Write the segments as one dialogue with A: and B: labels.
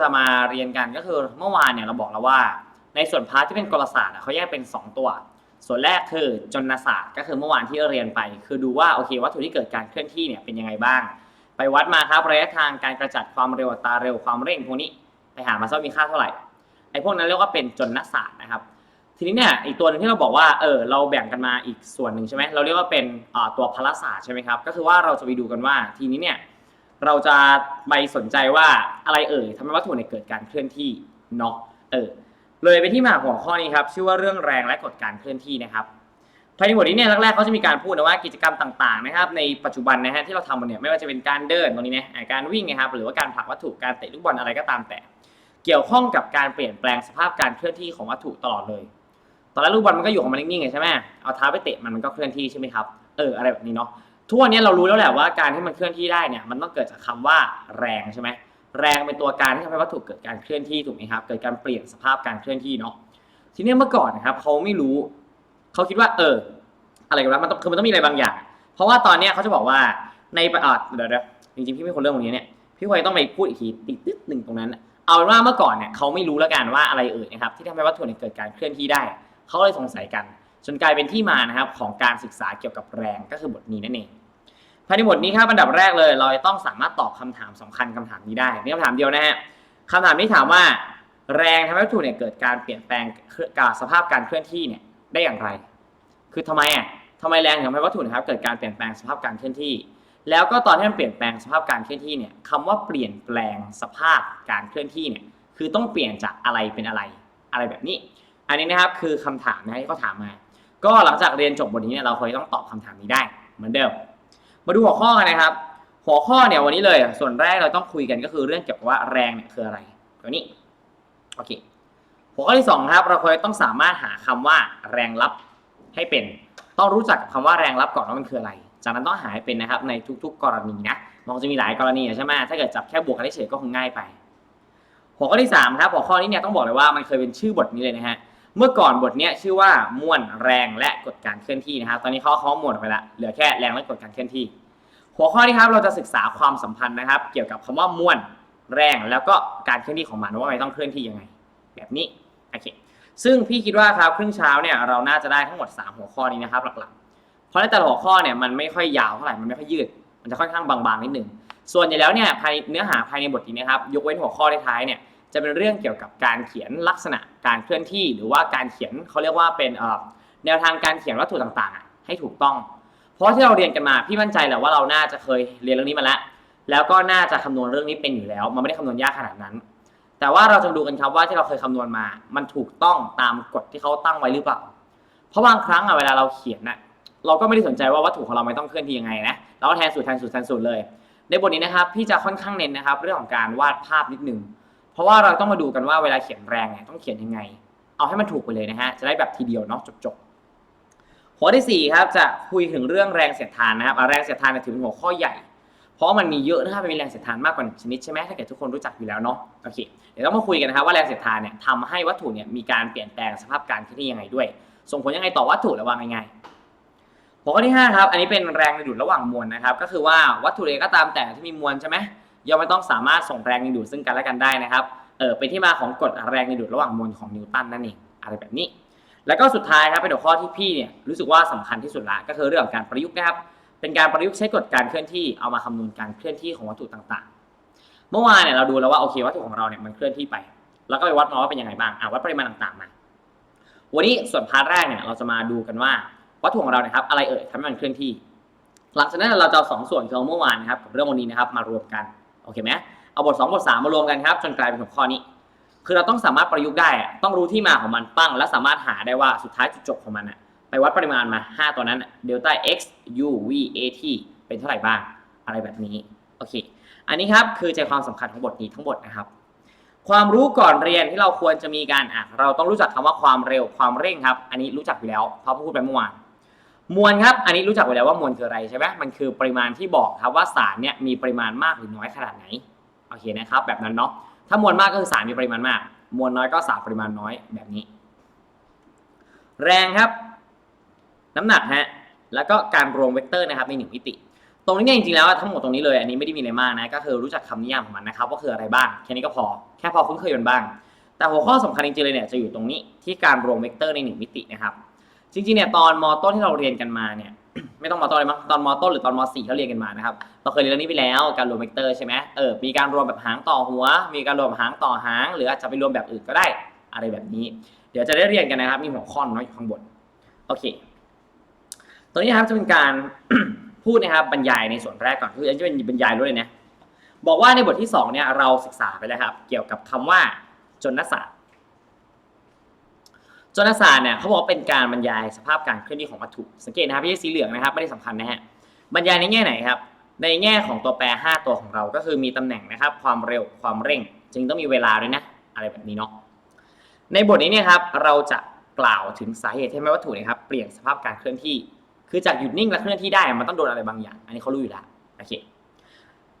A: จะมาเรียนกันก็คือเมื่อวานเนี่ยเราบอกแล้วว่า ในส่วนพาร์ทที่เป็นกลศาสตร์เขาแยกเป็น 2 ตัว ส่วนแรกคือจนศาสตร์ก็คือเมื่อวานที่เรียนไป คือดูว่าโอเควัตถุที่เกิดการเคลื่อนที่เนี่ยเป็นยังไงบ้าง ไปวัดมาครับระยะทางการกระจัดความเร็วตาเร็วความเร่งพวกนี้ไปหามาซะว่ามีค่าเท่าไหร่ไอ้พวกนั้นเรียกว่าเป็นจนศาสตร์นะครับทีนี้เนี่ยอีกตัวหนึงที่เราบอกว่าเออเราแบ่งกันมาอีกส่วนหนึ่งใช่ไหมเราเรียกว่าเป็นตัวพลศาสตร์ใช่ไหมครับก็คือว่าเราจะไปดูกันว่าทีนี้เนี่ย เราจะไปสนใจว่าอะไรเอ่ยทำให้วัตถุเนี่ยเกิดการเคลื่อนที่เนาะเออเลยไปที่มาของหัวข้อนี้ครับชื่อว่าเรื่องแรงและกฎการเคลื่อนที่นะครับภายในบทนี้เนี่ยแรกๆเขาจะมีการพูดนะว่ากิจกรรมต่างๆนะครับในปัจจุบันนะฮะที่เราทำกันเนี่ยไม่ว่าจะเป็นการเดินตรงนี้นะการวิ่งนะครับหรือว่าการผลักวัตถุการเตะลูกบอลอะไรก็ตามแต่ เกี่ยวข้องกับการเปลี่ยนแปลงสภาพการเคลื่อนที่ของวัตถุตลอดเลย ตอนแรกลูกบอลมันก็อยู่ของมันนิ่งๆไงใช่ไหมเอาเท้าไปเตะมันมันก็เคลื่อนที่ใช่ไหมครับเอออะไรแบบนี้เนาะ ทุกวันนี้เรารู้แล้วแหละว่าการที่มันเคลื่อนที่ได้เนี่ยมันต้องเกิดจากคำว่าแรงใช่ไหมแรงเป็นตัวการที่ทำให้วัตถุเกิดการเคลื่อนที่ถูกไหมครับเกิดการเปลี่ยนสภาพการเคลื่อนที่เนาะทีนี้เมื่อก่อนนะครับเขาไม่รู้เขาคิดว่าเอออะไรกันวะมันต้องคือมันต้องมีอะไรบางอย่าง เพราะว่าตอนเนี้ยเขาจะบอกว่าในประอ่าเดี๋ยวเดี๋ยวจริงๆพี่ไม่คนเรื่องตรงนี้เนี่ยพี่ควยต้องไปพูดอีกทีติดนิดหนึ่งตรงนั้น เอาเป็นว่าเมื่อก่อนเนี่ยเขาไม่รู้แล้วกันว่าอะไรเอ่ยนะครับที่ทำให้วัตถุเนี่ยเกิดการเคลื่อนที่ได้เขาเลยสงสัยกัน จนกลายเป็นที่มานะครับของการศึกษาเกี่ยวกับแรงก็คือบทนี้นั่นเอง ภายในบทนี้ครับอันดับแรกเลย เราจะต้องสามารถตอบคำถามสำคัญคำถามนี้ได้นี่คำถามเดียวนะฮะคำถามนี้ถามว่า แรงทำให้วัตถุเนี่ยเกิดการเปลี่ยนแปลงกับสภาพการเคลื่อนที่เนี่ยได้อย่างไร คือทำไมอะทำไมแรงทำให้วัตถุนะครับเกิดการเปลี่ยนแปลงสภาพการเคลื่อนที่ แล้วก็ตอนที่มันเปลี่ยนแปลงสภาพการเคลื่อนที่เนี่ยคำว่าเปลี่ยนแปลงสภาพการเคลื่อนที่เนี่ยคือต้องเปลี่ยนจากอะไรเป็นอะไรอะไรแบบนี้ อันนี้นะครับคือคำถามนะที่เขาถามมา ก็หลังจากเรียนจบบทนี้เนี่ยเราคงต้องตอบคำถามนี้ได้เหมือนเดิม มาดูหัวข้อกันนะครับ หัวข้อเนี่ยวันนี้เลย ส่วนแรกเราต้องคุยกันก็คือเรื่องเกี่ยวกับว่าแรงเนี่ยคืออะไรตัวนี้โอเคหัวข้อที่สองครับ เราควรต้องสามารถหาคำว่าแรงลับให้เป็น ต้องรู้จักคำว่าแรงลับก่อนว่ามันคืออะไร จากนั้นต้องหาให้เป็นนะครับในทุก ๆ กรณีนะมันจะมีหลายกรณีใช่ไหมถ้าเกิดจับแค่บวกกันเฉยก็คงง่ายไป หัวข้อที่สามครับหัวข้อนี้เนี่ยต้องบอกเลยว่ามันเคยเป็นชื่อบทนี้เลยนะฮะ เมื่อก่อนบทเนี้ยชื่อว่ามวลแรงและกฎการเคลื่อนที่นะครับตอนนี้เขาเขาหมดไปละเหลือแค่แรงและกฎการเคลื่อนที่ หัวข้อนี้ครับเราจะศึกษาความสัมพันธ์นะครับ เกี่ยวกับคำว่ามวลแรงแล้วก็การเคลื่อนที่ของมันว่ามันต้องเคลื่อนที่ยังไง แบบนี้โอเคซึ่งพี่คิดว่าครับครึ่งเช้าเนี่ยเราน่าจะได้ทั้งหมด 3 หัวข้อนี้นะครับหลักๆ เพราะในแต่ละหัวข้อเนี่ยมันไม่ค่อยยาวเท่าไหร่มันไม่ค่อยยืด มันจะค่อนข้างบางๆนิดหนึ่งส่วนใหญ่แล้วเนี่ยภายเนื้อหาภายในบทนี้นะครับยกเว้นหัวข้อท้ายๆเนี่ย จะเป็นเรื่องเกี่ยวกับการเขียนลักษณะการเคลื่อนที่ หรือว่าการเขียนเขาเรียกว่าเป็นแนวทางการเขียนวัตถุต่างๆ ให้ถูกต้อง เพราะที่เราเรียนกันมาพี่มั่นใจแหละว่าเราน่าจะเคยเรียนเรื่องนี้มาแล้วแล้วก็น่าจะคำนวณเรื่องนี้เป็นอยู่แล้ว มันไม่ได้คำนวณยากขนาดนั้น แต่ว่าเราจะดูกันครับว่าที่เราเคยคำนวณมา มันถูกต้องตามกฎที่เขาตั้งไว้หรือเปล่า เพราะบางครั้งอะเวลาเราเขียนน่ะเราก็ไม่ได้สนใจว่าวัตถุของเราไม่ต้องเคลื่อนที่ยังไงนะเราก็แทนสูตรแทนสูตรแทนสูตรเลย ในบทนี้นะครับพี่จะค่อนข้างเน้นนะครับ เรื่องของการวาดภาพนิดนึง เพราะว่าเราต้องมาดูกันว่าเวลาเขียนแรงเนี่ยต้องเขียนยังไง เอาให้มันถูกไปเลยนะฮะ จะได้แบบทีเดียวเนาะจบๆหัวที่ 4 ครับจะคุยถึงเรื่องแรงเสียดทานนะครับแรงเสียดทานเนี่ยถือเป็นหัวข้อใหญ่ เพราะมันมีเยอะนะครับมันมีแรงเสียดทานมากกว่าหนึ่งชนิดใช่ไหมถ้าเกิดทุกคนรู้จักอยู่แล้วเนาะโอเคเดี๋ยวต้องมาคุยกันนะครับว่าแรงเสียดทานเนี่ยทำให้วัตถุเนี่ยมีการเปลี่ยนแปลงสภาพการเคลื่อนที่ยังไงด้วย ส่งผลยังไงต่อวัตถุและวางยังไงหัวข้อที่5ครับอันนี้เป็นแรงดึงดูดระหว่างมวลนะครับ ก็คือว่าวัตถุใดก็ตามแต่ที่มีมวลใช่ไหม ย่อมไม่ต้องสามารถส่งแรงดึงดูดซึ่งกันและกันได้นะครับเออเป็นที่มาของกฎแรงดึงดูดระหว่างมวลของนิวตันนั่นเองอะไรแบบนี้ แล้วก็สุดท้ายครับเป็นหัวข้อที่พี่เนี่ยรู้สึกว่าสำคัญที่สุดละก็คือเรื่องของการประยุกต์นะครับเป็นการประยุกต์ใช้กฎการเคลื่อนที่เอามาคำนวณการเคลื่อนที่ของวัตถุต่างๆ เมื่อวานเนี่ยเราดูแล้วว่าโอเควัตถุของเราเนี่ยมันเคลื่อนที่ไป แล้วก็ไปวัดมาว่าเป็นยังไงบ้างอะวัดปริมาณต่างๆมาวันนี้ส่วนพาร์ทแรกเนี่ยเราจะมาดูกันว่าวัตถุของเราเนี่ยครับอะไรเอ่ยทำให้มันเคลื่อนที่ หลังจากนั้นเราจะเอาสองส่วนคือเอาเมื่อวานนะครับกับเรื่องวันนี้นะครับมารวมกัน โอเคไหมเอาบท 2 บท 3 มารวมกันครับ จนกลายเป็นหัวข้อนี้ คือเราต้องสามารถประยุกต์ได้ ต้องรู้ที่มาของมันปั้ง และสามารถหาได้ว่าสุดท้ายจุดจบของมันอะไปวัดปริมาณมา 5 ตัวนั้นเดลต้า x u v a t เป็นเท่าไหร่บ้าง อะไรแบบนี้ โอเค อันนี้ครับคือใจความสำคัญของบทนี้ทั้งหมดนะครับ ความรู้ก่อนเรียนที่เราควรจะมีการอะเราต้องรู้จักคำว่าความเร็วความเร่งครับ อันนี้รู้จักอยู่แล้วเพราะพูดไปเมื่อวาน มวลครับ อันนี้รู้จักอยู่แล้วว่ามวลคืออะไรใช่ไหมมันคือปริมาณที่บอกครับว่าสารเนี่ยมีปริมาณมากหรือน้อยขนาดไหน โอเคนะครับ แบบนั้นเนาะ ถ้ามวลมากก็คือสารมีปริมาณมาก มวลน้อยก็สารปริมาณน้อยแบบนี้ แรงครับ น้ำหนักฮะ แล้วก็การรวมเวกเตอร์นะครับในหนึ่งมิติ ตรงนี้เนี่ยจริงๆแล้วทั้งหมดตรงนี้เลย อันนี้ไม่ได้มีอะไรมากนะ ก็คือรู้จักคำนิยามของมันนะครับว่าคืออะไรบ้าง แค่นี้ก็พอ แค่พอคุ้นเคยกันบ้าง แต่หัวข้อสำคัญจริงๆเลยเนี่ยจะอยู่ตรงนี้ที่การรวมเวกเตอร์ในหนึ่งมิตินะครับ จริงๆเนี่ยตอนมต้นที่เราเรียนกันมาเนี่ย ไม่ต้องมต้นเลยมั้งตอนมต้นหรือตอนมสี่เราเรียนกันมานะครับเราเคยเรียนเรื่องนี้ไปแล้วการรวมเวกเตอร์ใช่ไหมเออมีการรวมแบบหางต่อหัว มีการรวมหางต่อหาง หรืออาจจะไปรวมแบบอื่นก็ได้อะไรแบบนี้ เดี๋ยวจะได้เรียนกันนะครับ มีหัวข้อน้อยอยู่ข้างบนโอเคตรงนี้ครับจะเป็นการพูดนะครับบรรยายในส่วนแรกก่อนคือจะเป็นบรรยายรู้เลยนะบอกว่าในบทที่สองเนี่ยเราศึกษาไปแล้วครับ เกี่ยวกับคำว่าจนนศาสตร์ จนศาสตร์เนี่ยเขาบอกว่าเป็นการบรรยายสภาพการเคลื่อนที่ของวัตถุสังเกตนะครับไม่ใช่สีเหลืองนะครับไม่ได้สำคัญนะฮะบรรยายในแง่ไหนครับในแง่ของตัวแปร 5 ตัวของเราก็คือมีตำแหน่งนะครับความเร็วความเร่ง จึงต้องมีเวลาด้วยนะอะไรแบบนี้เนาะในบทนี้เนี่ยครับเราจะกล่าวถึงสาเหตุที่ทำให้วัตถุเนะครับเปลี่ยนสภาพการเคลื่อนที่ คือจากหยุดนิ่งและเคลื่อนที่ได้มันต้องโดนอะไรบางอย่าง อันนี้เขารู้อยู่แล้วโอเค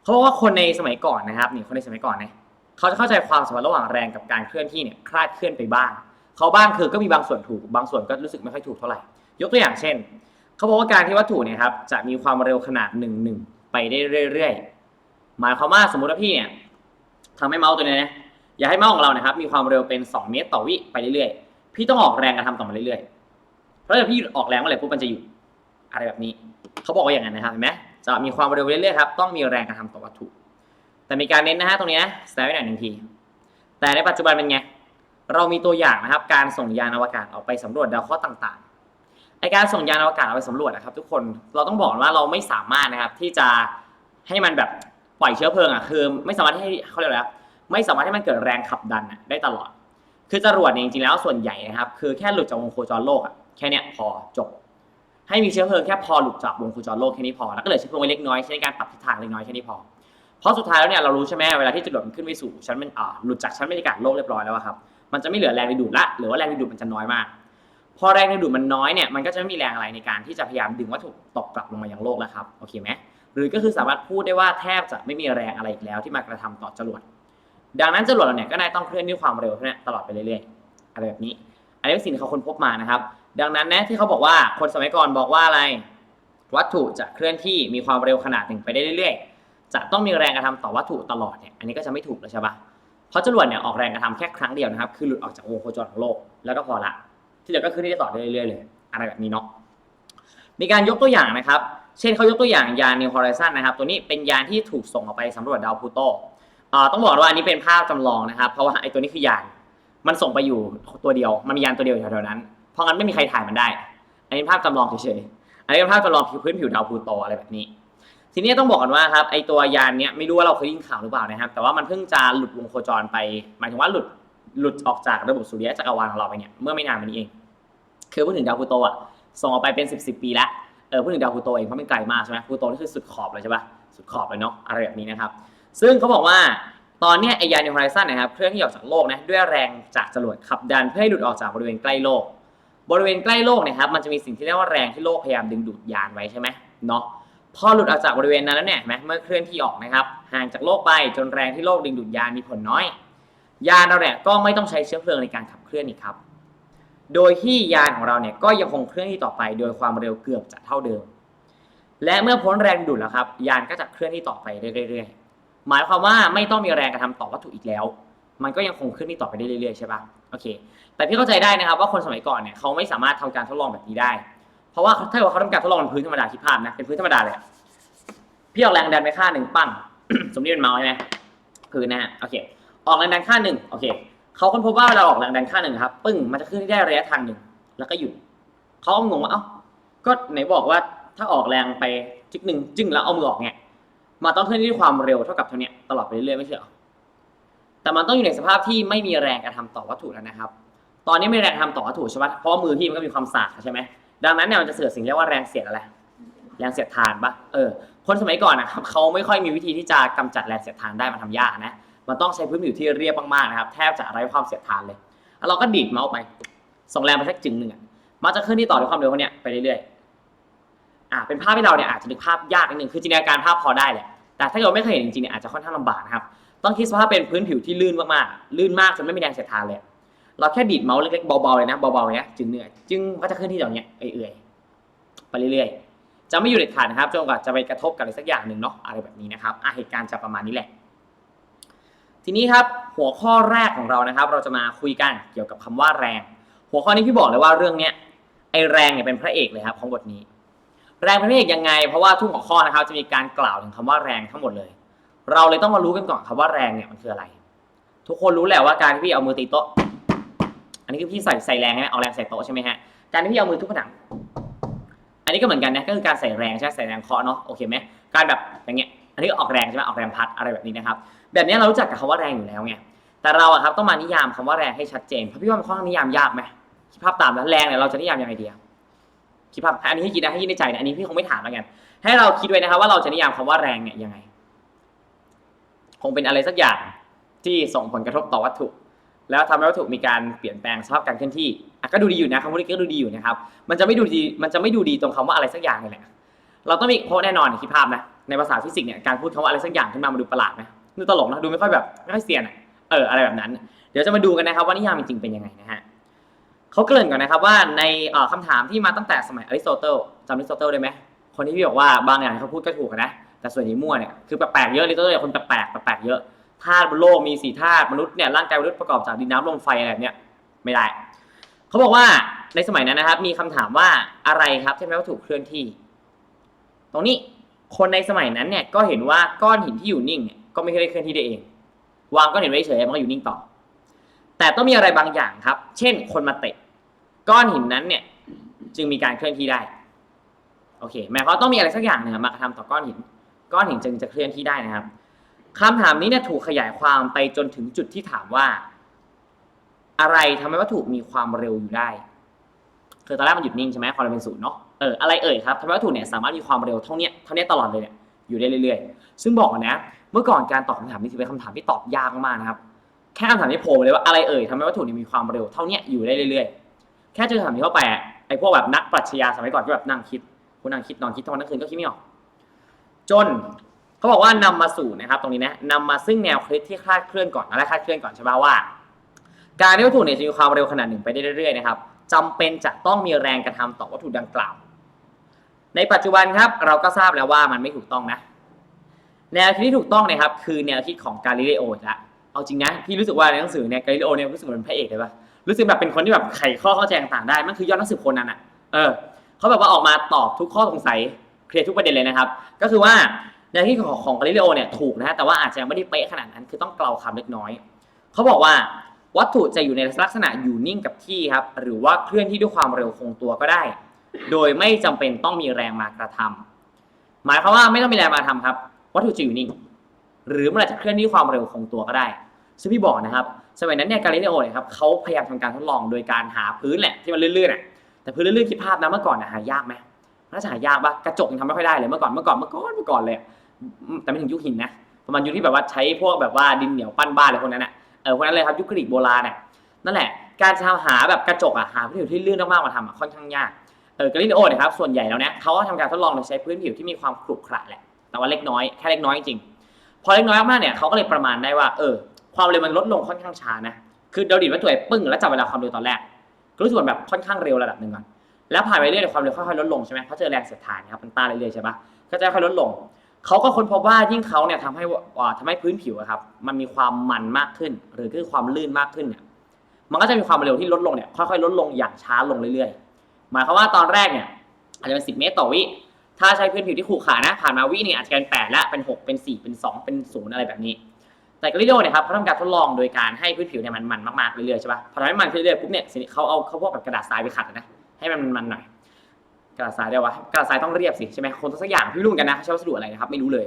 A: เขาบอกว่าคนในสมัยก่อนนะครับนี่คนในสมัยก่อนนะเขาจะเข้าใจความสัมพันธ์ระหว่างแรงกับการเคลื่อนที่เนี่ยคลาดเคลื่อนไปบ้าง เขาบ้างคือก็มีบางส่วนถูกบางส่วนก็รู้สึกไม่ค่อยถูกเท่าไหร่ ยกตัวอย่างเช่น เขาบอกว่าการที่วัตถุเนี่ยครับจะมีความเร็วขนาดหนึ่งหนึ่งไปได้เรื่อยๆ หมายความว่าสมมติว่าพี่เนี่ยทำให้เมาส์ตัวเนี้นะอย่าให้เมาส์ของเรานะครับมีความเร็วเป็น 2 เมตรต่อวิไปเรื่อยๆ พี่ต้องออกแรงกระทำต่อมาเรื่อยๆ เพราะถ้าพี่ออกแรงเมื่อไหร่ปุ๊บมันจะหยุดอะไรแบบนี้ เขาบอกว่าอย่างนั้นนะครับเห็นไหมจะมีความเร็วเรื่อยๆครับต้องมีแรงกระทำต่อวัตถุ แต่มีการเน้นนะฮะตรงนี้นะแซวไว้หน่อยหนึ่งที แต่ในปัจจุบันเป็นไง เรามีตัวอย่างนะครับ การส่งยานอวกาศออกไปสำรวจดาวเคราะห์ต่างๆไอการส่งยานอวกาศออกไปสำรวจนะครับ ทุกคนเราต้องบอกว่าเราไม่สามารถนะครับที่จะให้มันแบบปล่อยเชื้อเพลิงอะคือไม่สามารถให้เขาเรียกอะไรไม่สามารถให้มันเกิดแรงขับดันได้ตลอด คือจรวดเนี่ยจริงๆแล้วส่วนใหญ่นะครับ คือแค่หลุดจากวงโคจรโลกอะแค่เนี้ยพอจบ ให้มีเชื้อเพลิงแค่พอหลุดจากวงโคจรโลกแค่นี้พอแล้วก็เหลือเชื้อเพลิงไว้เล็กน้อยใช้ในการปรับทิศทางเล็กน้อยแค่นี้พอเพราะสุดท้ายแล้วเนี่ยเรารู้ใช่ไหมเวลาที่จรวดมันขึ้นไปสู่ชั้นมันอ่าหลุดจากชั้นบรรยากาศโลกเรียบร้อยแล้วครับ มันจะไม่เหลือแรงดึงดูดละหรือว่าแรงดึงดูดมันจะน้อยมาก พอแรงดึงดูดมันน้อยเนี่ยมันก็จะไม่มีแรงอะไรในการที่จะพยายามดึงวัตถุตกกลับลงมายังโลกแล้วครับโอเคไหมหรือก็คือสามารถพูดได้ว่าแทบจะไม่มีแรงอะไรอีกแล้วที่มากระทำต่อจรวด ดังนั้นจรวดเราเนี่ยก็ได้ต้องเคลื่อนด้วยความเร็วเนี่ยตลอดไปเรื่อยๆอะไรแบบนี้ อันนี้เป็นสิ่งที่เขาค้นพบมานะครับ ดังนั้นนะที่เขาบอกว่าคนสมัยก่อนบอกว่าอะไร วัตถุจะเคลื่อนที่มีความเร็วขนาดหนึ่งไปได้เรื่อยๆ จะต้องมีแรงกระทำต่อวัตถุตลอดเนี่ยอันนี้ก็จะไม่ถูกแล้วใช่ปะ เพราะจรวดเนี่ยออกแรงกระทำแค่ครั้งเดียวนะครับ คือหลุดออกจากวงโคจรของโลก แล้วก็พอละ ที่เหลือก็ขึ้นที่ได้ต่อเรื่อยๆเลยอะไรแบบนี้เนาะ มีการยกตัวอย่างนะครับ เช่นเขายกตัวอย่างยาน New Horizon นะครับ ตัวนี้เป็นยานที่ถูกส่งออกไปสำรวจดาวพลูโตต้องบอกว่าอันนี้เป็นภาพจำลองนะครับ เพราะว่าไอ้ตัวนี้คือยาน มันส่งไปอยู่ตัวเดียว มันมียานตัวเดียวอยู่แถวๆนั้น เพราะงั้นไม่มีใครถ่ายมันได้ อันนี้ภาพจำลองเฉยๆ อันนี้เป็นภาพจำลองพื้นผิวดาวพลูโตอะไรแบบนี้ ทีนี้ต้องบอกกันว่าครับไอตัวยานเนี้ยไม่รู้ว่าเราเคยได้ยินข่าวหรือเปล่านะครับ แต่ว่ามันเพิ่งจะหลุดวงโคจรไป หมายถึงว่าหลุดหลุดออกจากระบบสุริยะจักรวาลของเราไปเนี่ยเมื่อไม่นานมานี้เองคือพูดถึงดาวพลูโตอะส่งออกไปเป็นสิบสิบปีแล้วเออพูดถึงดาวพลูโตเองเพราะมันไกลมากใช่ไหมพลูโตนี่คือสุดขอบเลยใช่ปะสุดขอบเลยเนาะอะไรแบบนี้นะครับ ซึ่งเขาบอกว่าตอนนี้ไอยานนิวไฮซันนะครับเคลื่อนที่ออกจากโลกนะด้วยแรงจากจรวดขับดันเพื่อให้หลุดออกจากบริเวณใกล้โลก บริเวณใกล้โลกเนี่ยครับมันจะมีสิ่งที่เรียกว่าแรงที่โลกพยายามดึงดูดยานไว้ใช่ไหมเนาะ พอหลุดออกจากบริเวณนั้นแล้วเนี่ยเห็นไหมเมื่อเคลื่อนที่ออกนะครับ ห่างจากโลกไปจนแรงที่โลกดึงดูดยานมีผลน้อย ยานเราเนี่ยก็ไม่ต้องใช้เชื้อเพลิงในการขับเคลื่อนอีกครับ โดยที่ยานของเราเนี่ยก็ยังคงเคลื่อนที่ต่อไปโดยความเร็วเกือบจะเท่าเดิม และเมื่อพ้นแรงดูดแล้วครับ ยานก็จะเคลื่อนที่ต่อไปเรื่อยๆ หมายความว่าไม่ต้องมีแรงกระทำต่อวัตถุอีกแล้ว มันก็ยังคงเคลื่อนที่ต่อไปได้เรื่อยๆใช่ปะโอเค แต่พี่เข้าใจได้นะครับว่าคนสมัยก่อนเนี่ยเขาไม่สามารถทำการทดลองแบบนี้ได้ เพราะว่าถ้าเกิดว่าเขาทำการทดลองบนพื้นธรรมดาคิดภาพนะเป็นพื้นธรรมดาเลยอะพี่ออกแรงดันไปค่าหนึ่งปั้ง สมมติเป็นเมาส์ใช่ไหมพื้นนะฮะโอเค ออกแรงดันค่าหนึ่งโอเคเขาค้นพบว่าเวลาออกแรงดันค่าหนึ่งครับปึ้งมันจะขึ้นได้ระยะทางหนึ่งแล้วก็หยุดเขาก็งงว่าเอ้าก็ไหนบอกว่าถ้าออกแรงไปจิกหนึ่งจึงแล้วเอามือออกเนี่ยมันต้องเคลื่อนที่ด้วยความเร็วเท่ากับเท่านี้ตลอดไปเรื่อยๆไม่ใช่หรอแต่มันต้องอยู่ในสภาพที่ไม่มีแรงกระทำต่อวัตถุแล้วนะครับ ตอนนี้ไม่มีแรงกระทำต่อวัตถุใช่ปะเพราะมือพี่มันก็มีความสากใช่ไหม ดังนั้นเนี่ยมันจะเสื่อสิ่งเรียกว่าแรงเสียดอะไร แรงเสียดทานปะเออ คนสมัยก่อนนะครับเขาไม่ค่อยมีวิธีที่จะกำจัดแรงเสียดทานได้มันทำยากนะ มันต้องใช้พื้นผิวที่เรียบมากๆนะครับ แทบจะไร้ความเสียดทานเลยเราก็ดีดเมาส์ไปส่งแรงไปสักจึงหนึ่งอะมันจะเคลื่อนที่ต่อด้วยความเร็วเนี้ยไปเรื่อยๆ อ่าเป็นภาพที่เราเนี่ยอาจจะนึกภาพยากนิดนึงคือจินตนาการภาพพอได้แหละ แต่ถ้าเกิดไม่เคยเห็นจริงๆเนี่ยอาจจะค่อนข้างลำบากนะครับ ต้องคิดสภาพเป็นพื้นผิวที่ลื่นมากๆ ลื่นมากจนไม่มีแรงเสียดทานเลย เราแค่ดีดเมาส์เล็กๆเบาๆเลยนะเบาๆเลยนะจึงเหนื่อยจึงก็จะเคลื่อนที่แบบเนี้ยเอื่อยๆไปเรื่อยๆ จะไม่อยู่เด็ดขาดนะครับจนกว่าจะไปกระทบกับอะไรสักอย่างหนึ่งเนาะอะไรแบบนี้นะครับอะเหตุการณ์จะประมาณนี้แหละ ทีนี้ครับหัวข้อแรกของเรานะครับ เราจะมาคุยกันเกี่ยวกับคำว่าแรง หัวข้อนี้พี่บอกเลยว่าเรื่องเนี้ยไอแรงเนี่ยเป็นพระเอกเลยครับของบทนี้แรงเป็นพระเอกยังไง เพราะว่าทุกหัวข้อนะครับ จะมีการกล่าวถึงคำว่าแรงทั้งหมดเลย เราเลยต้องมารู้กันก่อนครับว่าแรงเนี่ยมันคืออะไร ทุกคนรู้แหละว่าการที่พี่เอามือตีโต๊ะ นนี้คือพี่ใส่ใส่แรงใช่ไหมเอาแรงใส่โต๊ะใช่ไหมฮะ การที่พี่เอามือทุบผนัง อันนี้ก็เหมือนกันนะ ก็คือการใส่แรงใช่ไหมใส่แรงเคาะเนาะ โอเคไหมการแบบอย่างเงี้ย อันนี้ออกแรงใช่ไหมออกแรงพัดอะไรแบบนี้นะครับ แบบนี้เรารู้จักกับคำว่าแรงอยู่แล้วไง แต่เราอะครับต้องมานิยามคำว่าแรงให้ชัดเจน เพราะพี่ว่ามันค่อนข้างนิยามยากไหมคิดภาพตามแล้วแรงเนี่ยเราจะนิยามยังไงดีอะคิดภาพ อันนี้ให้คิดนะให้คิดในใจนะ อันนี้พี่คงไม่ถามแล้วกัน ให้เราคิดไว้นะครับว่าเราจะนิยามคำว่าแรงเนี่ยยังไง คงเป็นอะไรสักอย่างที่ส่งผลกระทบต่อวัตถุ แล้วทำให้วัตถุมีการเปลี่ยนแปลงสภาพการเคลื่อนที่อะก็ดูดีอยู่นะคำพูดนี้ก็ดูดีอยู่นะครับ มันจะไม่ดูดีมันจะไม่ดูดีตรงคำว่าอะไรสักอย่างนี่แหละเราต้องมีเพราะแน่นอนคิดภาพนะในภาษาฟิสิกส์เนี่ยการพูดคำว่าอะไรสักอย่างขึ้นมามันดูประหลาดไหมดูตลกนะดูไม่ค่อยแบบไม่ค่อยเซียนอะเอออะไรแบบนั้น เดี๋ยวจะมาดูกันนะครับว่านิยามจริงๆเป็นยังไงนะฮะเขาเกริ่นก่อนนะครับว่าในเอ่อคำถามที่มาตั้งแต่สมัยอริสโตเติลจำอริสโตเติลได้ไหมคนที่พี่บอกว่าบางอย่างเขาพูดก็ถูกนะแต่ส่วนใหญ่มั่วเนี่ยคือแปลกๆเยอะอริสโตเติลคนแปลกๆแปลกๆเยอะ ธาตุบนโลกมีสี่ธาตุมนุษย์เนี่ยร่างกายมนุษย์ประกอบจากดินน้ำลมไฟอะไรแบบเนี้ยไม่ได้ เขาบอกว่าในสมัยนั้นนะครับ มีคำถามว่าอะไรครับที่ทำให้วัตถุเคลื่อนที่ ตรงนี้คนในสมัยนั้นเนี่ยก็เห็นว่าก้อนหินที่อยู่นิ่งเนี่ยก็ไม่ได้เคลื่อนที่ได้เอง วางก้อนหินไว้เฉยๆมันก็อยู่นิ่งต่อ แต่ต้องมีอะไรบางอย่างครับ เช่น คนมาเตะ ก้อนหินนั้นเนี่ยจึงมีการเคลื่อนที่ได้โอเคหมายความต้องมีอะไรสักอย่างนึ่งมากระทำต่อก้อนหิน ก้อนหินจึงจะเคลื่อนที่ได้นะครับ คำถามนี้เนี่ยถูกขยายความไปจนถึงจุดที่ถามว่า อะไรทำให้วัตถุมีความเร็วอยู่ได้คือตอนแรกมันหยุดนิ่งใช่ไหมความเร็วเป็นศูนย์เนาะเอออะไรเอ่ยครับทำให้วัตถุเนี่ยสามารถมีความเร็วเท่านี้เท่านี้ตลอดเลยเนี่ยอยู่ได้เรื่อยๆ ซึ่งบอกนะ เมื่อก่อนการตอบคำถามนี้ถือเป็นคำถามที่ตอบยากมากนะครับ แค่คำถามนี้โผล่เลยว่าอะไรเอ่ยทำให้วัตถุเนี่ยมีความเร็วเท่านี้อยู่ได้เรื่อยๆ แค่เจอคำถามนี้เข้าไปไอ้พวกแบบนักปรัชญาสมัยก่อนที่แบบนั่งคิดคุณนั่งคิดนอนคิดทั้งวันทั้งคืนก็คิดไม่ออกจน เขาบอกว่านำมาสู่นะครับตรงนี้นะนำมาซึ่งแนวคิดที่คลาดเคลื่อนก่อนอะไรคลาดเคลื่อนก่อนใช่ไหมว่า การที่วัตถุเนี่ยจะมีความเร็วขนาดหนึ่งไปได้เรื่อยๆนะครับจำเป็นจะต้องมีแรงกระทำต่อวัตถุดังกล่าว ในปัจจุบันครับเราก็ทราบแล้วว่ามันไม่ถูกต้องนะ แนวคิดที่ถูกต้องนะครับ คือแนวคิดของกาลิเลโอละเอาจริงนะพี่รู้สึกว่าในหนังสือเนี่ยกาลิเลโอเนี่ยรู้สึกเหมือนพระเอกเลยปะรู้สึกแบบเป็นคนที่แบบไขข้อเข้าใจต่างได้มันคือยอดนักสืบคนนั้นอะเออเขาแบบว่าออกมาตอบทุกข้อสงสัยเคลียร์ทุกประเด็นเลยนะครับ ก็คือว่า แนวคิดของของกาลิเลโอเนี่ยถูกนะฮะแต่ว่าอาจจะยังไม่ได้เป๊ะขนาดนั้นคือต้องเกลาคำเล็กน้อย เขาบอกว่าวัตถุจะอยู่ในลักษณะอยู่นิ่งกับที่ครับหรือว่าเคลื่อนที่ด้วยความเร็วคงตัวก็ได้ โดยไม่จำเป็นต้องมีแรงมากระทำหมายความว่าไม่ต้องมีแรงมาทำครับ วัตถุจะอยู่นิ่ง หรือมันอาจจะเคลื่อนที่ด้วยความเร็วคงตัวก็ได้ซึ่งพี่บอกนะครับสมัยนั้นเนี่ยกาลิเลโอเนี่ยครับเขาพยายามทำการทดลองโดยการหาพื้นแหละที่มันลื่นๆอะแต่พื้นลื่นๆคิดภาพนะเมื่อก่อนนะหายากไหมน่าจะหายากปะกระจกยังทำไม่ค่อยได้เลยเมื่อก่อนเมื่อก่อนเมื่อก่อนเมื่อก่อนเลย แต่ไม่ถึงยุคหินนะประมาณยุคที่แบบว่าใช้พวกแบบว่าดินเหนียวปั้นบ้านอะไรพวกนั้นอะเออพวกนั้นเลยครับยุคกรีกโบราณน่ะนั่นแหละการจะหาแบบกระจกอะหาพื้นผิวที่ลื่นมากๆมาทำอะค่อนข้างยากเออกาลิเลโอเนี่ยครับส่วนใหญ่แล้วเนี่ยเขาก็ทำการทดลองโดยใช้พื้นผิวที่มีความขรุขระแหละแต่ว่าเล็กน้อยแค่เล็กน้อยจริงพอเล็กน้อยมากๆเนี่ยเขาก็เลยประมาณได้ว่าเออความเร็วมันลดลงค่อนข้างช้านะคือเดาดิดวัตถุไอ้ปึ้งแล้วจับเวลาความเร็วตอนแรกก็รู้สึกว่าแบบค่อนข้างเร็วระดับหนึ่งก่อนแล้วผ่านไปเรื่อยๆความเร็วค่อยๆลดลงใช่ไหมเพราะเจอแรงเสียดทานนะครับมันต้านเรื่อยๆใช่ปะก็จะค่อยลดลง เขาก็ค้นพบว่ายิ่งเขาเนี่ยทำให้ทำให้พื้นผิวครับ มันมีความมันมากขึ้น หรือคือความลื่นมากขึ้นเนี่ยมันก็จะมีความเร็วที่ลดลงเนี่ยค่อยๆลดลงอย่างช้าลงเรื่อยๆ หมายความว่าตอนแรกเนี่ยอาจจะเป็น 10 เมตรต่อวิ ถ้าใช้พื้นผิวที่ขรุขระนะ ผ่านมาวิเนี่ยอาจจะเป็น8แล้วเป็น 6 เป็น 4 เป็น 2 เป็น 0 อะไรแบบนี้ แต่กาลิโดเนี่ยครับเขาทำการทดลองโดยการให้พื้นผิวเนี่ยมันมันมากๆเรื่อยๆใช่ปะพอทำให้มันเรื่อยๆปุ๊บเนี่ยเขาเอาเขาพวกแบบกระดาษทรายไปขัดนะให้มันมันหน่อย กระดาษทรายได้วะกระดาษทรายต้องเรียบสิใช่ไหมคนสักอย่างพี่รู้เหมือนกันนะเขาใช้วัสดุอะไรนะครับไม่รู้เลย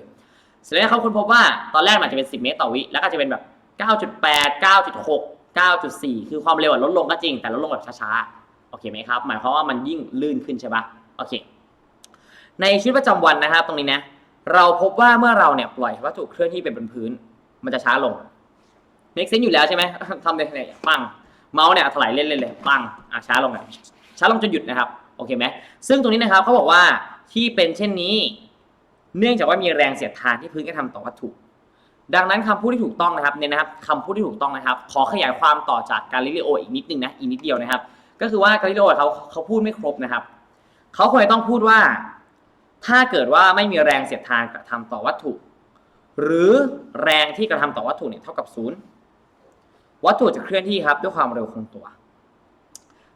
A: เสร็จแล้วเขาค้นพบว่าตอนแรกมันอาจจะเป็น 10 เมตรต่อวิแล้วก็จะเป็นแบบ 9.8 9.6 9.4 คือความเร็วลดลงก็จริงแต่ลดลงแบบช้าๆโอเคไหมครับหมายความว่ามันยิ่งลื่นขึ้นใช่ปะโอเค ในชีวิตประจำวันนะครับ ตรงนี้นะ เราพบว่าเมื่อเราเนี่ยปล่อยวัตถุเคลื่อนที่ไปบนพื้น มันจะช้าลงเมกเซนอยู่แล้วใช่ไหมทำเลยเนี่ยปังเมาส์เนี่ยถลายเล่นๆเลยปังอะช้าลงเลยช้าลงจนหยุดนะครับ โอเคไหมซึ่งตรงนี้นะครับเขาบอกว่าที่เป็นเช่นนี้ เนื่องจากว่ามีแรงเสียดทานที่พื้นกระทำต่อวัตถุ ดังนั้นคำพูดที่ถูกต้องนะครับเนี่ยนะครับคำพูดที่ถูกต้องนะครับ ขอขยายความต่อจากกาลิเลโออีกนิดนึงนะอีกนิดเดียวนะครับ ก็คือว่ากาลิเลโอเขาเขาพูดไม่ครบนะครับเขาควรจะต้องพูดว่า ถ้าเกิดว่าไม่มีแรงเสียดทานกระทำต่อวัตถุ หรือแรงที่กระทำต่อวัตถุเนี่ยเท่ากับศูนย์วัตถุจะเคลื่อนที่ครับด้วยความเร็วคงตัว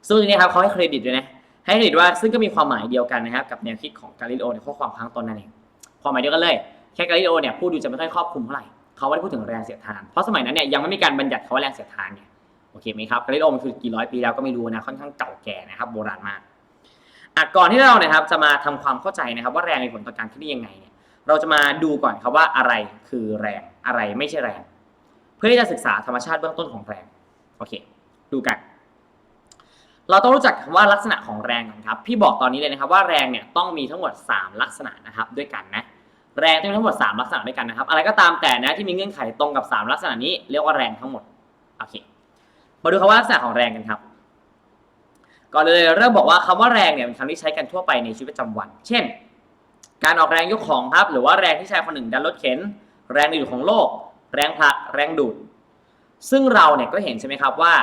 A: ซึ่งตรงนี้ครับเขาให้เครดิตด้วยนะ ให้เครดิตว่าซึ่งก็มีความหมายเดียวกันนะครับกับแนวคิดของกาลิเลโอในข้อความข้งต้นนั่นเองความหมายเดียวกันเลยแค่กาลิเลโอเนี่ยพูดดูจะไม่ค่อยครอบคลุมเท่าไหร่เขาไม่ได้พูดถึงแรงเสียดทานเพราะสมัยนั้นเนี่ยยังไม่มีการบัญญัติคำว่าแรงเสียดทานเนี่ยโอเคไหมครับกาลิเลโอมันคือกี่ร้อยปีแล้วก็ไม่รู้นะค่อนข้างเก่าแก่นะครับโบราณมากอะก่อนที่เราเนี่ยครับจะมาทำความเข้าใจนะครับว่าแรงมีผลต่อการเคลื่อนที่ยังไงเนี่ยเราจะมาดูก่อนครับว่าอะไรคือแรงอะไรไม่ใช่แรง เพื่อที่จะศึกษาธรรมชาติเบื้องต้นของแรงโอเค ดูกัน เราต้องรู้จักคำว่าลักษณะของแรงก่อนครับ พี่บอกตอนนี้เลยนะครับว่าแรงเนี่ยต้องมีทั้งหมด 3 ลักษณะนะครับด้วยกันนะ แรงต้องมีทั้งหมด 3 ลักษณะด้วยกันนะครับ อะไรก็ตามแต่นะที่มีเงื่อนไขตรงกับ 3 ลักษณะนี้เรียกว่าแรงทั้งหมด โอเค มาดูคำว่าลักษณะของแรงกันครับ ก่อนเลยเริ่มบอกว่าคำว่าแรงเนี่ยเป็นคำที่ใช้กันทั่วไปในชีวิตประจำวัน เช่น การออกแรงยกของครับ หรือว่าแรงที่ชายคนหนึ่งดันรถเข็น แรงดึงของโลก แรงผลัก แรงดูด ซึ่งเราเนี่ยก็เห็นใช่ไหมครับว่า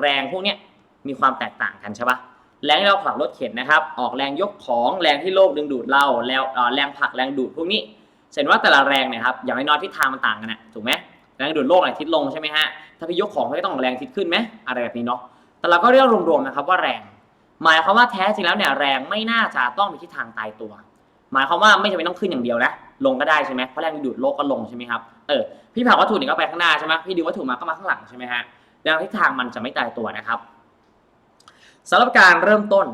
A: แรงพวกเนี้ย มีความแตกต่างกันใช่ปะแรงที่เราผลักรถเข็นนะครับ ออกแรงยกของแรงที่โลกดึงดูดเราแล้วแรงผลักแรงดูดพวกนี้เห็นว่าแต่ละแรงเนี่ยครับอย่างน้อยทิศทางมันต่างกันนะถูกไหมแรงดูดโลกเนี่ยทิศลงใช่ไหมฮะถ้าพี่ยกของก็ต้องแรงทิศขึ้นไหมอะไรแบบนี้เนาะแต่เราก็เรียกรวมๆนะครับว่าแรง หมายความว่าแท้จริงแล้วเนี่ยแรงไม่น่าจะต้องมีทิศทางตายตัว หมายความว่าไม่จำเป็นต้องขึ้นอย่างเดียวนะลงก็ได้ใช่ไหมเพราะแรงดูดโลกก็ลงใช่ไหมครับเออพี่ผลักวัตถุเนี่ยก็ไปข้างหน้าใช่ไหมพี่ดึงวัตถุมาก็มาข้างหลังใช่ไหมฮะดังทิศทางมันจะไม่ตายตัวนะครับ สำหรับการเริ่มต้น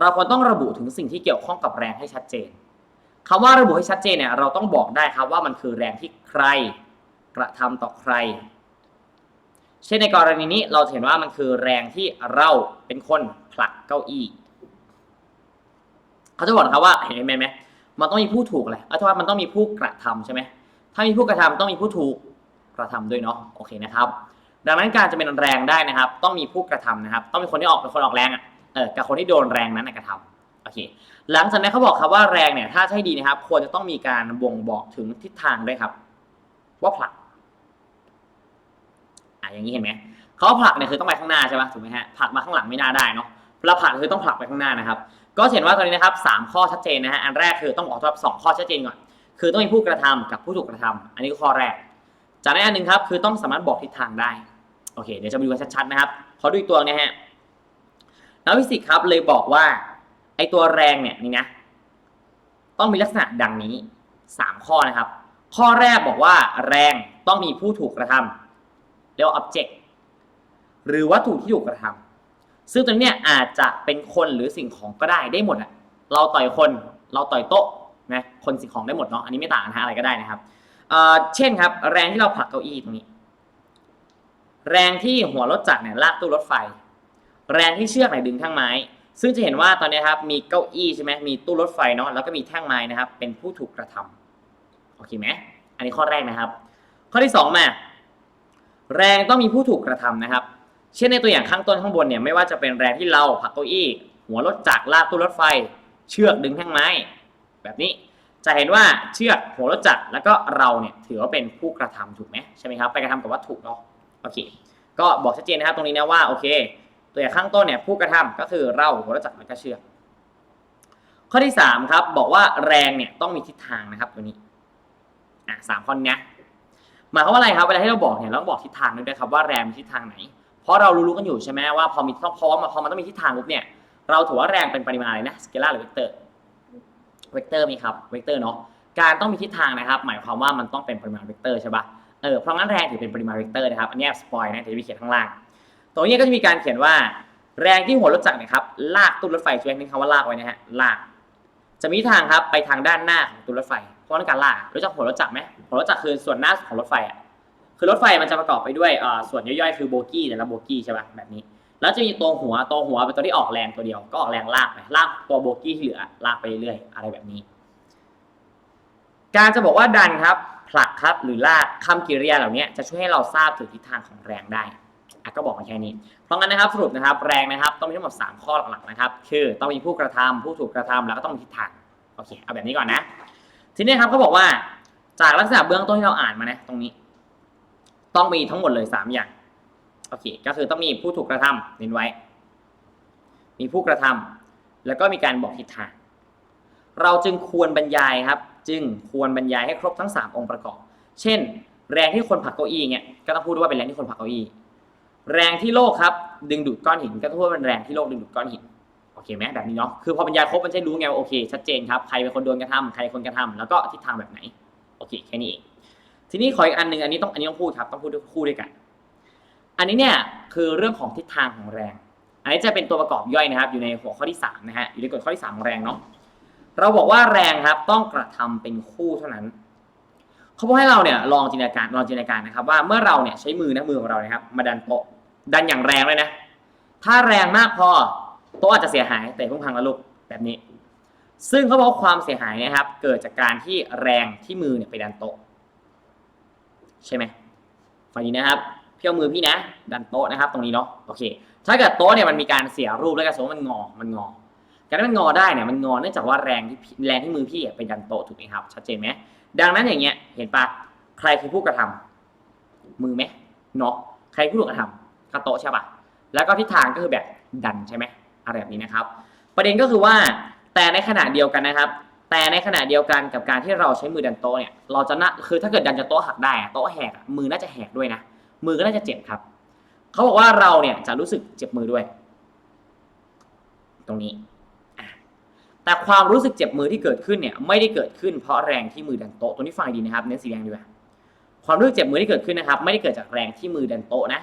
A: เราควรต้องระบุถึงสิ่งที่เกี่ยวข้องกับแรงให้ชัดเจนคำว่าระบุให้ชัดเจนเนี่ยเราต้องบอกได้ครับว่ามันคือแรงที่ใครกระทำต่อใคร เช่นในกรณีนี้เราเห็นว่ามันคือแรงที่เราเป็นคนผลักเก้าอี้เขาจะบอกนะครับว่าเห็นไหมไหมมันต้องมีผู้ถูกอะไรเอาเท่าว่ามันต้องมีผู้กระทำใช่ไหมถ้ามีผู้กระทำต้องมีผู้ถูกกระทำด้วยเนาะโอเคนะครับ ดังนั้นการจะเป็นแรงได้นะครับ ต้องมีผู้กระทำนะครับ ต้องมีคนที่ออกเป็นคนออกแรงอะเออกับคนที่โดนแรงนั้นกระทำโอเคหลังจากนั้นเขาบอกครับว่าแรงเนี่ยถ้าใช่ดีนะครับ ควรจะต้องมีการบ่งบอกถึงทิศทางด้วยครับ ว่าผลักอะอย่างนี้เห็นไหมเขาผลักเนี่ยคือต้องไปข้างหน้าใช่ปะถูกไหมฮะผลักมาข้างหลังไม่น่าได้เนาะเวลาผลักคือต้องผลักไปข้างหน้านะครับ ก็เห็นว่าตอนนี้นะครับสามข้อชัดเจนนะฮะอันแรกคือต้องบอกว่าสองข้อชัดเจนก่อนคือต้องมีผู้กระทำกับผู้ถูกกระทำอันนี้ก็ข้อแรก จากนั้นอันหนึ่งครับคือต้องสามารถบอกทิศทางได้ โอเค เดี๋ยวจะมาดูกันชัดๆนะครับขอดูอีกตัวนะฮะนักฟิสิกส์ครับเลยบอกว่า ไอตัวแรงเนี่ยนี่นะต้องมีลักษณะดังนี้สามข้อนะครับ ข้อแรกบอกว่าแรงต้องมีผู้ถูกกระทำเรียกว่า object หรือวัตถุที่ถูกกระทำซึ่งตรงเนี้ยอาจจะเป็นคนหรือสิ่งของก็ได้ได้หมดอะเราต่อยคนเราต่อยโต๊ะนะคนสิ่งของได้หมดเนาะอันนี้ไม่ต่างนะฮะอะไรก็ได้นะครับเช่นครับ แรงที่เราผลักเก้าอี้ตรงนี้ แรงที่หัวรถจักรเนี่ยลากตู้รถไฟ แรงที่เชือกไหนดึงแท่งไม้ ซึ่งจะเห็นว่าตอนนี้ครับมีเก้าอี้ใช่ไหมมีตู้รถไฟเนาะแล้วก็มีแท่งไม้นะครับ เป็นผู้ถูกกระทำโอเคไหมอันนี้ข้อแรกนะครับ ข้อที่สองมาแรงต้องมีผู้ถูกกระทำนะครับ เช่นในตัวอย่างข้างต้นข้างบนเนี่ยไม่ว่าจะเป็นแรงที่เราผลักเก้าอี้ หัวรถจักรลากตู้รถไฟ เชือกดึงแท่งไม้ แบบนี้จะเห็นว่าเชือกหัวรถจักรแล้วก็เราเนี่ยถือว่าเป็นผู้กระทำถูกไหมใช่ไหมครับ ไปกระทำกับวัตถุเนาะ โอเค ก็บอกชัดเจนนะครับตรงนี้นะว่าโอเค ตัวอย่างข้างต้นเนี่ยผู้กระทำก็คือเราหัวรจักรแล้วก็เชือกข้อที่สามครับบอกว่าแรงเนี่ยต้องมีทิศทางนะครับตัวนี้อะสามข้อนี้หมายความว่าอะไรครับเวลาที่เราบอกเนี่ยเราต้องบอกทิศทางด้วยครับว่าแรงมีทิศทางไหน เพราะเรารู้ๆกันอยู่ใช่ไหมว่าพอมีต้องพร้อมพอมันต้องมีทิศทางปุ๊บเนี่ยเราถือว่าแรงเป็นปริมาณอะไรนะสเกลาร์หรือเวกเตอร์เวกเตอร์มีครับเวกเตอร์เนาะการต้องมีทิศทางนะครับ หมายความว่ามันต้องเป็นปริมาณเวกเตอร์ใช่ปะ เออเพราะงั้นแรงถือเป็นปริมาณเวกเตอร์นะครับอันนี้สปอยนะเดี๋ยวจะมีเขียนข้างล่าง ตรงนี้ก็จะมีการเขียนว่าแรงที่หัวรถจักรนะครับลากตู้รถไฟช่วยนึกคำว่าลากไว้นะฮะลาก จะมีทางครับไปทางด้านหน้าของตู้รถไฟ เพราะนั่นการลากรู้จักหัวรถจักรไหมหัวรถจักรคือส่วนหน้าของรถไฟอะคือรถไฟมันจะประกอบไปด้วยอ่าส่วนย่อยๆ คือโบกี้แต่ละโบกี้ใช่ป่ะแบบนี้ แล้วจะมีตัวหัวตัวหัวเป็นตัวที่ออกแรงตัวเดียวก็ออกแรงลากไปลากตัวโบกี้ที่เหลือลากไปเรื่อยๆอะไรแบบนี้ การจะบอกว่าดันครับ ผลักครับหรือลากคำกริยาเหล่านี้จะช่วยให้เราทราบถึงทิศทางของแรงได้อะก็บอกมาแค่นี้ เพราะงั้นนะครับสรุปนะครับแรงนะครับต้องมีทั้งหมด 3 ข้อหลักๆนะครับ คือต้องมีผู้กระทำผู้ถูกกระทำแล้วก็ต้องมีทิศทางโอเคเอาแบบนี้ก่อนนะ ทีนี้ครับเขาบอกว่าจากลักษณะเบื้องต้นที่เราอ่านมานะตรงนี้ ต้องมีทั้งหมดเลย 3 อย่างโอเคก็คือต้องมีผู้ถูกกระทำเน้นไว้ มีผู้กระทำแล้วก็มีการบอกทิศทางเราจึงควรบรรยายครับ จึงควรบรรยายให้ครบทั้ง 3 องค์ประกอบ เช่น แรงที่คนผลักเก้าอี้เงี้ยก็ต้องพูดว่าเป็นแรงที่คนผลักเก้าอี้ แรงที่โลกครับ ดึงดูดก้อนหินก็ต้องพูดว่าเป็นแรงที่โลกดึงดูดก้อนหินโอเคไหมแบบนี้เนาะคือพอบรรยายครบมันจะรู้ไงว่าโอเคชัดเจนครับใครเป็นคนโดนกระทำใครเป็นคนกระทำแล้วก็ทิศทางแบบไหนโอเคแค่นี้เองทีนี้ขออีกอันหนึ่งอันนี้ต้องอันนี้ต้องพูดครับต้องพูดคู่ด้วยกัน อันนี้เนี่ยคือเรื่องของทิศทางของแรง อันนี้จะเป็นตัวประกอบย่อยนะครับ อยู่ในหัวข้อที่3นะฮะอยู่ในกฎข้อที่3ของแรงเนาะ เราบอกว่าแรงครับต้องกระทำเป็นคู่เท่านั้นเขาบอกให้เราเนี่ยลองจินตนาการลองจินตนาการนะครับ ว่าเมื่อเราเนี่ยใช้มือนะมือของเรานะครับ มาดันโต๊ะดันอย่างแรงเลยนะ ถ้าแรงมากพอโต๊ะอาจจะเสียหายแต่พิ่งพังแล้วลูกแบบนี้ ซึ่งเขาบอกว่าความเสียหายเนะครับ เกิดจากการที่แรงที่มือเนี่ยไปดันโต๊ะใช่ไหมฟังดีนะครับเพี่เอามือพี่นะ ดันโต๊ะนะครับ ตรงนี้เนาะโอเค ถ้าเกิดโต๊ะเนี่ยมันมีการเสียรูปแล้วกันสมมติมันงอมันงอ การที่มันงอได้เนี่ยมันงอเนื่องจากว่าแรงที่แรงที่มือพี่อะไปดันโตถูกไหมครับ ชัดเจนไหมดังนั้นอย่างเงี้ยเห็นปะใครคือผู้กระทำมือไหมเนาะใครผู้ถูกกระทำก็โตใช่ปะแล้วก็ทิศทางก็คือแบบดันใช่ไหมอะไรแบบนี้นะครับ ประเด็นก็คือว่าแต่ในขณะเดียวกันนะครับ แต่ในขณะเดียวกันกับการที่เราใช้มือดันโต๊ะเนี่ยเราจะน่าคือถ้าเกิดดันจะโต๊ะหักได้โต๊ะแหกมือน่าจะแหกด้วยนะมือก็น่าจะเจ็บครับเขาบอกว่าเราเนี่ยจะรู้สึกเจ็บมือด้วย ตรงนี้ แต่ความรู้สึกเจ็บมือที่เกิดขึ้นเนี่ยไม่ได้เกิดขึ้นเพราะแรงที่มือดันโต๊ะตัวนี้ฟังดีนะครับเน้นสีแดงดีกว่าความรู้สึกเจ็บมือที่เกิดขึ้นนะครับ ไม่ได้เกิดจากแรงที่มือดันโต๊ะนะ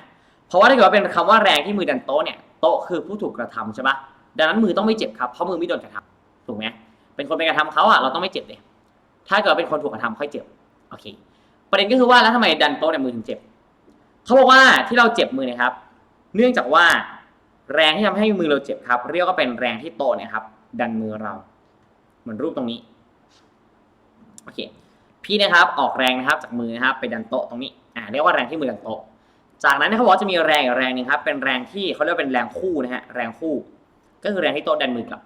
A: เพราะว่าถ้าเกิดว่าเป็นคำว่าแรงที่มือดันโต๊ะเนี่ยโต๊ะคือผู้ถูกกระทำใช่ปะดังนั้นมือต้องไม่เจ็บครับเพราะมือไม่โดนกระทำถูกไหมเป็นคนไปกระทำเขาอะเราต้องไม่เจ็บเลยถ้าเกิดเป็นคนถูกกระทำค่อยเจ็บโอเค ประเด็นก็คือว่าแล้วทำไมดันโต๊ะเนี่ยมือถึงเจ็บเขาบอกว่าที่เราเจ็บมือนะครับ เนื่องจากว่าแรงที่ทำให้มือเราเจ็บครับ เรียกว่าเป็นแรงที่โต๊ะเนี่ยครับ ดันมือเราเหมือนรูปตรงนี้โอเคพี่นะครับออกแรงนะครับจากมือนะครับไปดันโต๊ะตรงนี้อ่าเรียกว่าแรงที่มือดันโต๊ะจากนั้นเขาบอกว่าจะมีแรงอีกแรงหนึงครับเป็นแรงที่เขาเรียกว่าเป็นแรงคู่นะฮะแรงคู่ ก็คือแรงที่โต๊ะดันมือกลับ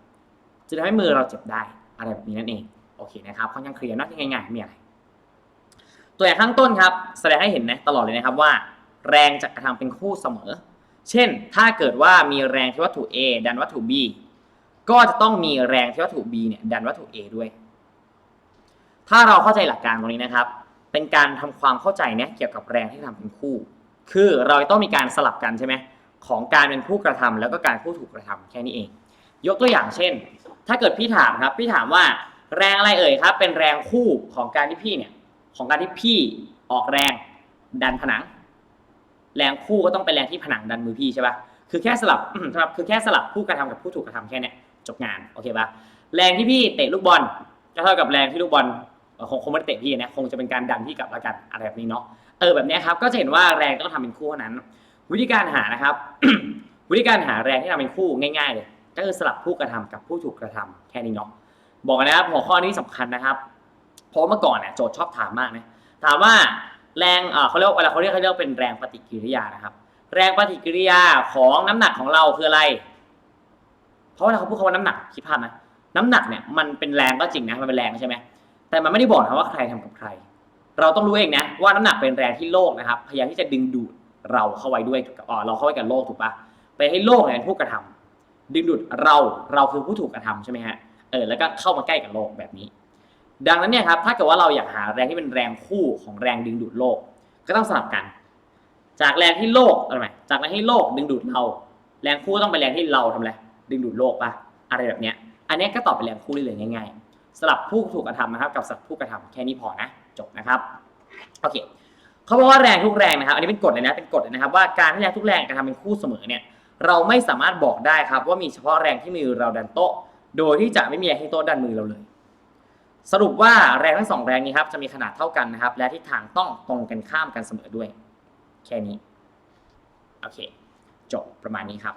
A: จะทำให้มือเราเจ็บได้อะไรแบบนี้นั่นเองโอเคนะครับค่อนข้างเคลียร์เนอะง่ายๆไม่มีอะไรตัวอย่างข้างต้นครับ แสดงให้เห็นนะตลอดเลยนะครับว่า แรงจะกระทำเป็นคู่เสมอ เช่น ถ้าเกิดว่ามีแรงที่วัตถุ A ดันวัตถุ B ก็จะต้องมีแรงที่วัตถุ B เนี่ยดันวัตถุ A ด้วย ถ้าเราเข้าใจหลักการตรงนี้นะครับ เป็นการทำความเข้าใจเนี่ยเกี่ยวกับแรงที่ทำเป็นคู่ คือเราต้องมีการสลับกันใช่ไหมของการเป็นผู้กระทำแล้วก็การผู้ถูกกระทำแค่นี้เอง ยกตัวอย่างเช่น ถ้าเกิดพี่ถามครับ พี่ถามว่าแรงอะไรเอ่ยครับ เป็นแรงคู่ของการที่พี่เนี่ย ของการที่พี่ออกแรงดันผนัง แรงคู่ก็ต้องเป็นแรงที่ผนังดันมือพี่ใช่ปะคือแค่สลับครับคือแค่สลับผู้กระทำกับผู้ถูกกระทำแค่เนี้ย จบงานโอเคปะแรงที่พี่เตะลูกบอลก็เท่ากับแรงที่ลูกบอลคงคงไม่เตะพี่นะคงจะเป็นการดันพี่กลับล้วกันอะไรแบบนี้เนาะเออแบบนี้ครับก็จะเห็นว่าแรงต้องทำเป็นคู่เท่านั้น วิธีการหานะครับ วิธีการหาแรงที่ทำเป็นคู่ง่ายๆเลยก็คือสลับผู้กระทำกับผู้ถูกกระทำแค่นี้เนาะบอกกันนะครับหัวข้อนี้สำคัญนะครับเพราะเมื่อก่อนเนี่ยโจทย์ชอบถามมากนะถามว่าแรงเขาเรียกเวลาเขาเรียกเขาเรียกเป็นแรงปฏิกิริยานะครับ แรงปฏิกิริยาของน้ำหนักของเราคืออะไร เพราะเวลาเขาพูดคำว่าน้ำหนักคิดภาพนะน้ำหนักเนี่ยมันเป็นแรงก็จริงนะมันเป็นแรงใช่ไหมแต่มันไม่ได้บอกนะว่าใครทำกับใคร เราต้องรู้เองนะว่าน้ำหนักเป็นแรงที่โลกนะครับพยายามที่จะดึงดูดเราเข้าไว้ด้วยอ๋อเราเข้าไว้กับโลกถูกปะไปให้โลกเนี่ยผู้กระทำดึงดูดเราเราคือผู้ถูกกระทำใช่ไหมฮะเออแล้วก็เข้ามาใกล้กับโลกแบบนี้ ดังนั้นเนี่ยครับถ้าเกิดว่าเราอยากหาแรงที่เป็นแรงคู่ของแรงดึงดูดโลก ก็ต้องสลับกัน จากแรงที่โลกอะไรไหมจากแรงที่โลกดึงดูดเรา แรงคู่ต้องเป็นแรงที่เราทำอะไร ดึงดูดโลกปะอะไรแบบเนี้ย อันเนี้ยก็ตอบเป็นแรงคู่ได้เลยง่าย ๆสลับผู้ถูกกระทำนะครับ กับสลับผู้กระทำแค่นี้พอนะจบนะครับโอเคเขาบอกว่าแรงทุกแรงนะครับ อันนี้เป็นกฎเลยนะเป็นกฎเลยนะครับ ว่าการที่แรงทุกแรงกระทำเป็นคู่เสมอเนี่ยเราไม่สามารถบอกได้ครับ ว่ามีเฉพาะแรงที่มือเราดันโต๊ะ โดยที่จะไม่มีแรงที่โต๊ะดันมือเราเลย สรุปว่าแรงทั้งสองแรงนี้ครับจะมีขนาดเท่ากันนะครับ และทิศทางต้องตรงกันข้ามกันเสมอด้วย แค่นี้โอเคจบประมาณนี้ครับ